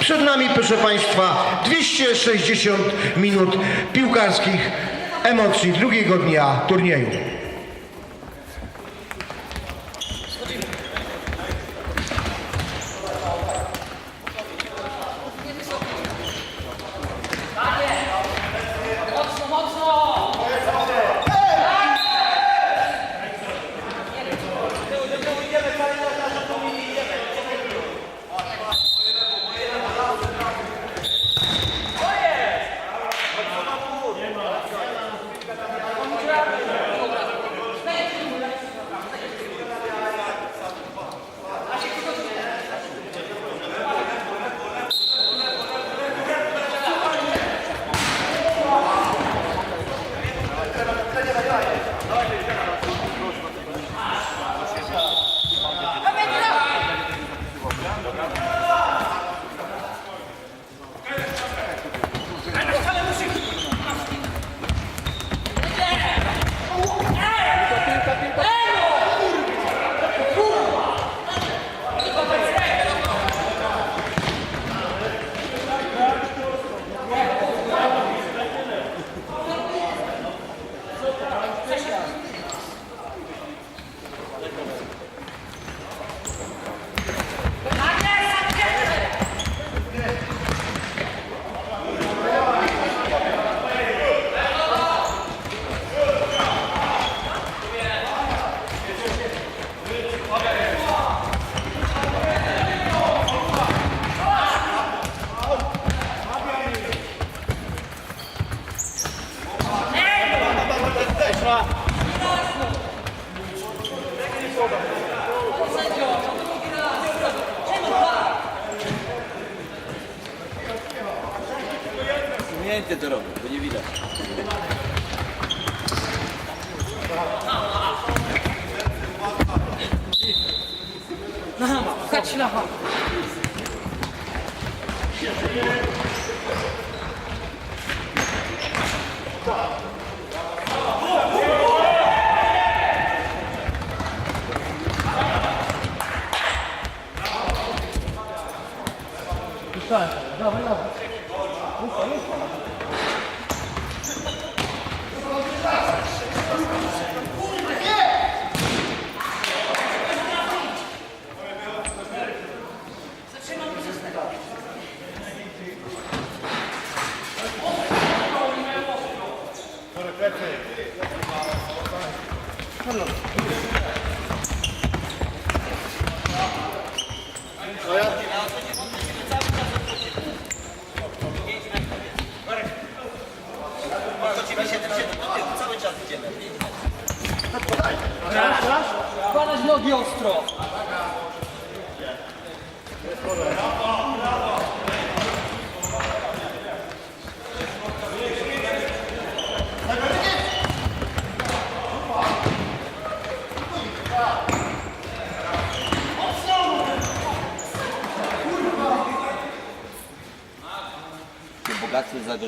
Przed nami, proszę Państwa, 260 minut piłkarskich emocji drugiego dnia turnieju. Wyjęcie to robię, bo nie widać. Na hama, chodź na hama. Dawaj, dawaj.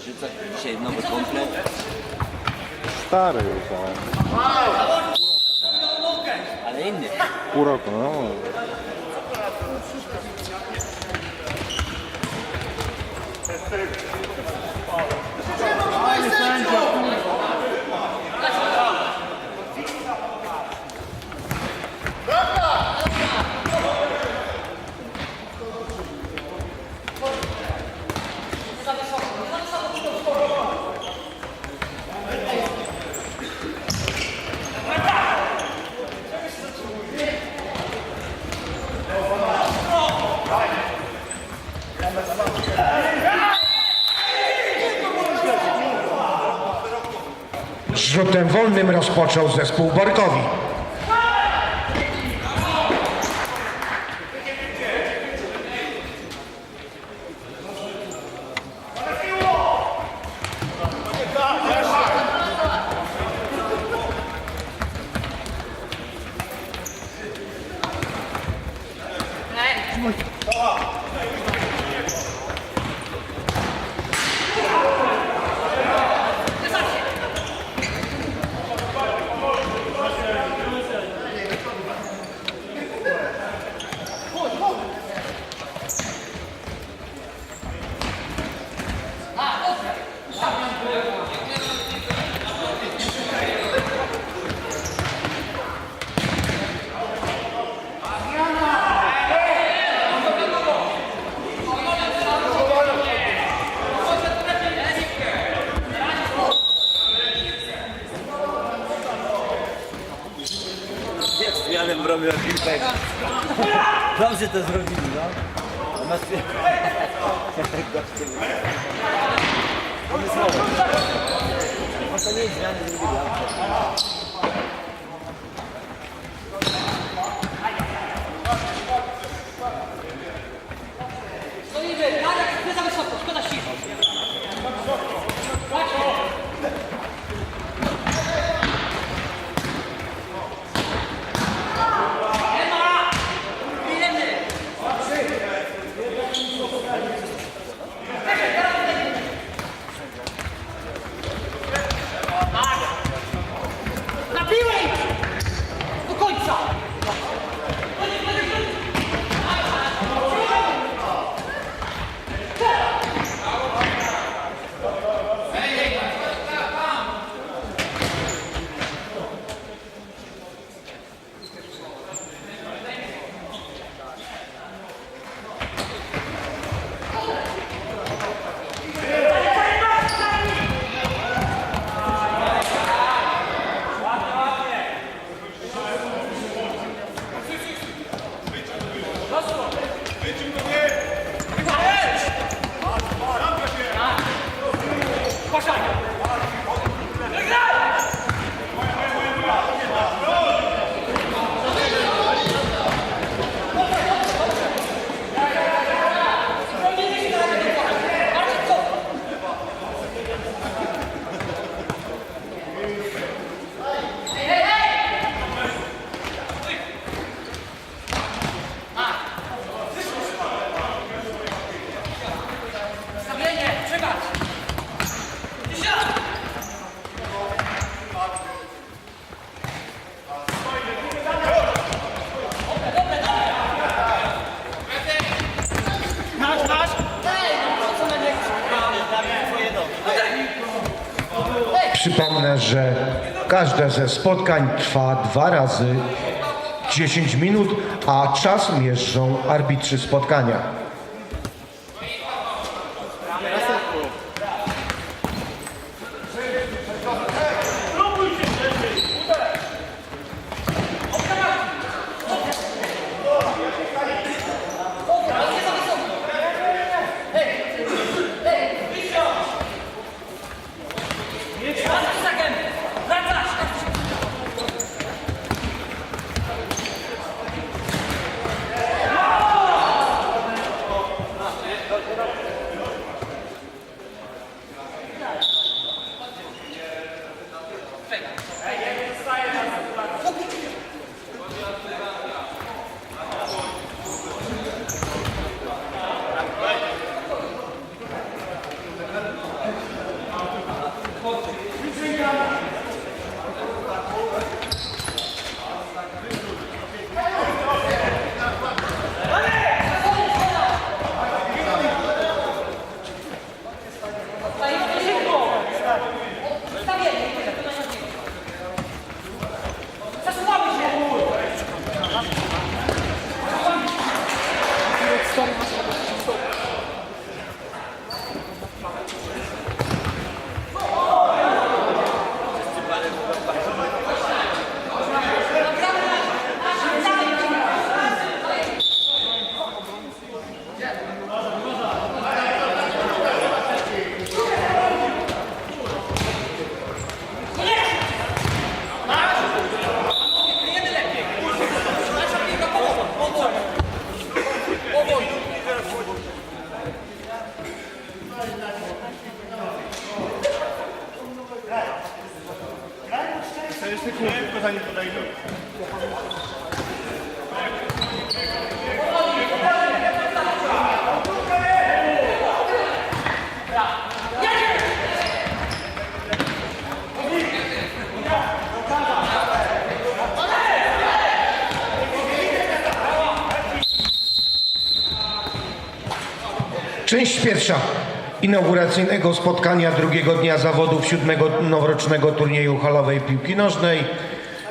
Zagorzycach, dzisiaj nowy komplet. Stary już, ale Ale inny. pół roku, no. Rozpoczął zespół Borkowi. Dobrze to zrobili, no. Masz... Pomysłowo. No to nie jest zmiany zrobili, każde ze spotkań trwa dwa razy 10 minut, a czas mierzą arbitrzy spotkania. Część pierwsza inauguracyjnego spotkania drugiego dnia zawodów siódmego noworocznego turnieju halowej piłki nożnej,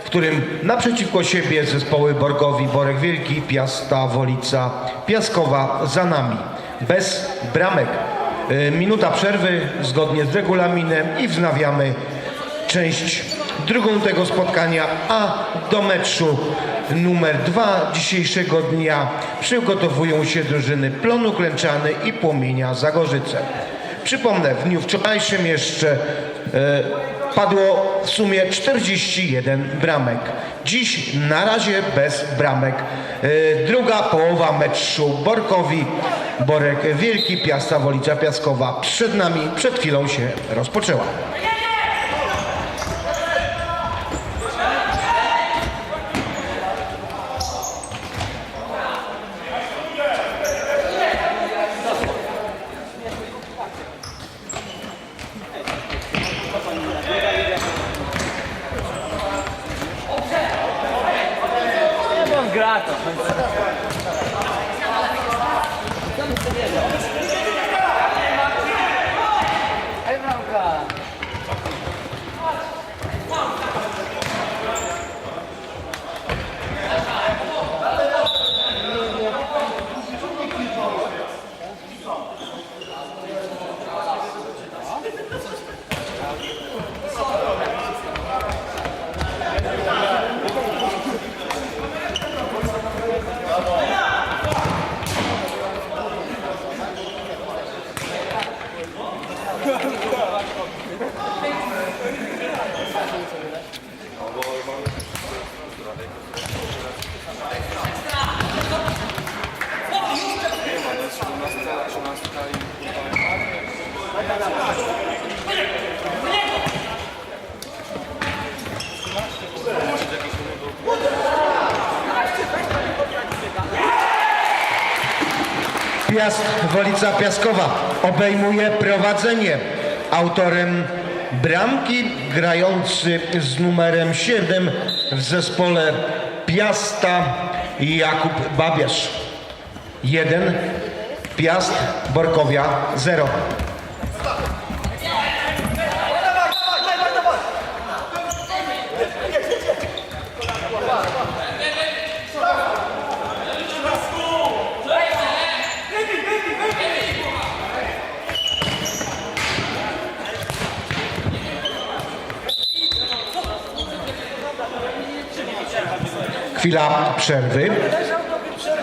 w którym naprzeciwko siebie zespoły Borgowi, Borek Wielki, Piasta, Wolica, Piaskowa za nami. Bez bramek. Y, Minuta przerwy zgodnie z regulaminem i wznawiamy część drugą tego spotkania, a do meczu numer dwa dzisiejszego dnia przygotowują się drużyny Plonu Klęczany i Płomienia Zagorzyce. Przypomnę, w dniu wczorajszym jeszcze e, padło w sumie 41 bramek. Dziś na razie bez bramek. E, druga połowa meczu Borkowi, Borek Wielki, Piasta Wolica Piaskowa przed nami, przed chwilą się rozpoczęła. On gra to. Ej, bramka. Wolica Piaskowa obejmuje prowadzenie. Autorem bramki grający z numerem 7 w zespole Piasta Jakub Babiarz. 1 Piast Borkowia 0. Chwila przerwy.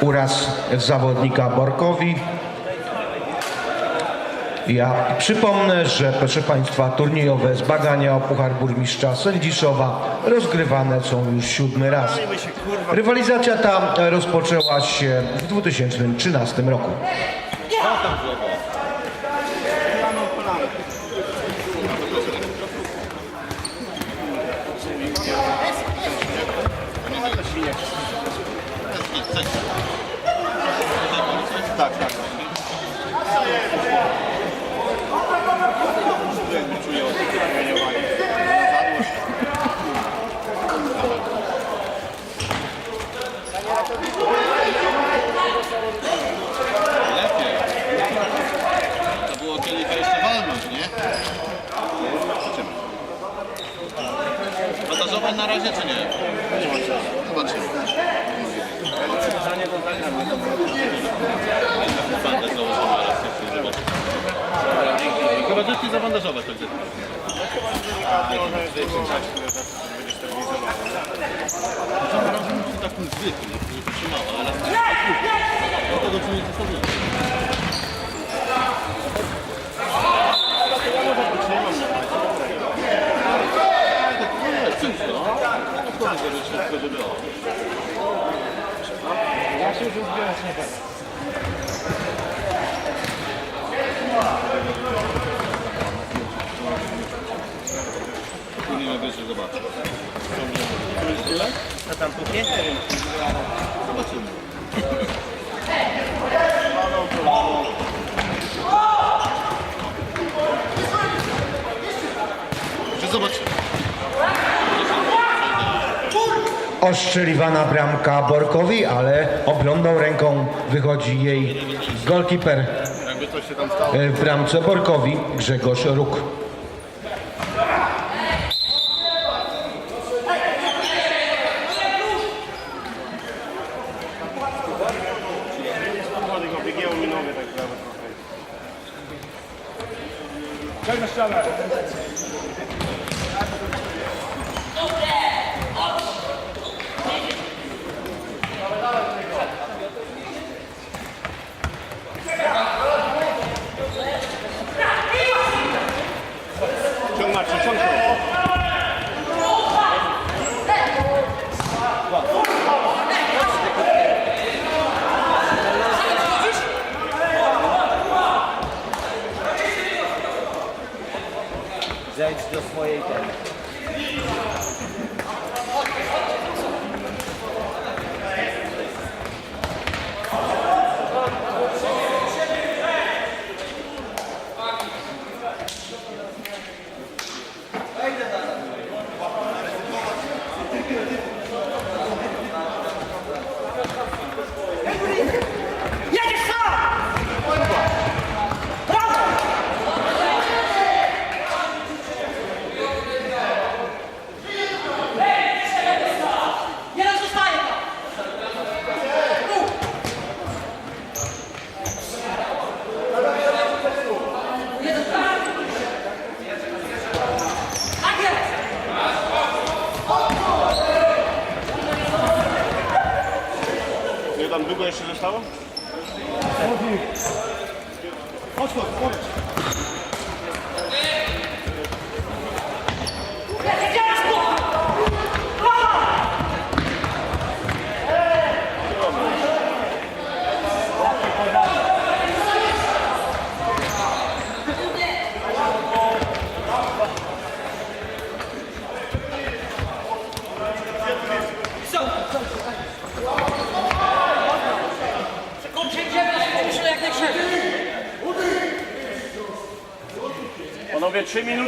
Uraz zawodnika Borkowi. Ja przypomnę, że proszę Państwa, turniejowe zbagania o Puchar Burmistrza Sędziszowa rozgrywane są już siódmy raz. Rywalizacja ta rozpoczęła się w 2013 roku. Razie czy nie? Zobaczymy. Bandę założymy raz jeszcze zobaczymy. Chyba tylko zabandażować to gdzieś. Takim zwykłym, żeby trzymało, ale raz tego czy nie zostawimy. Płyniemy wyżej, zobaczę. Co tam puknie? Zobaczymy. Czy zobaczymy? Oszczeliwana bramka Borkowi, ale obrąbną ręką wychodzi jej golkiper e, w bramce Borkowi Grzegorz Róg.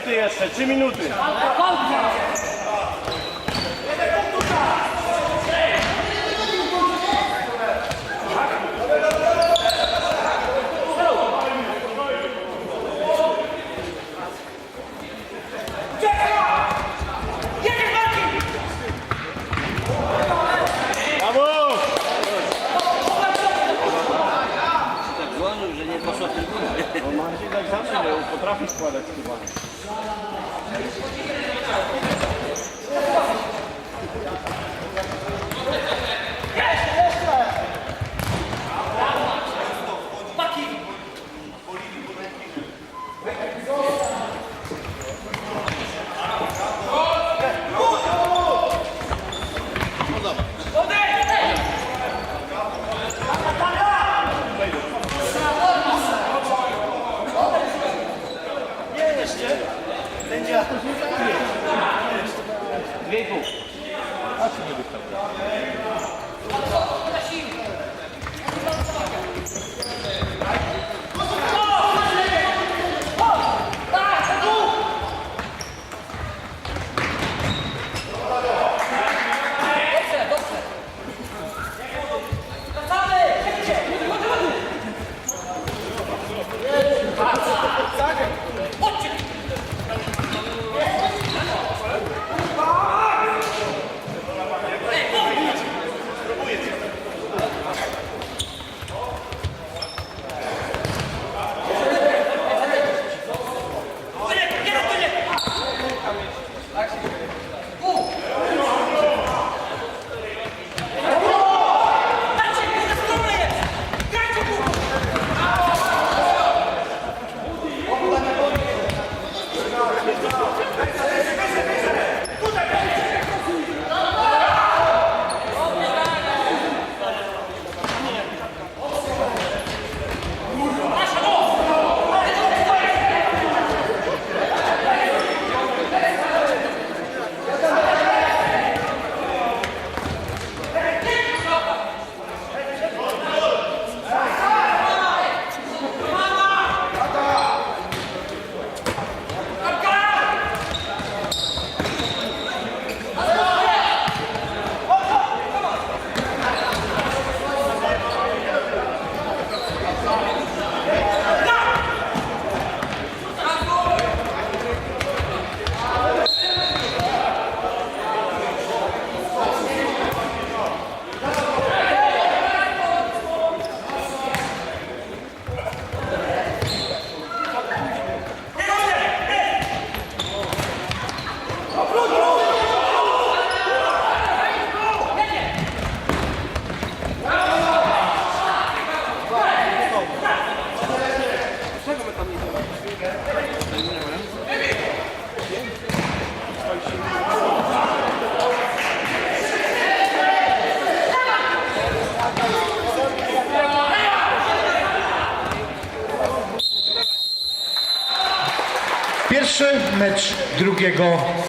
Minuty jeszcze, 3 minuty. Drugiego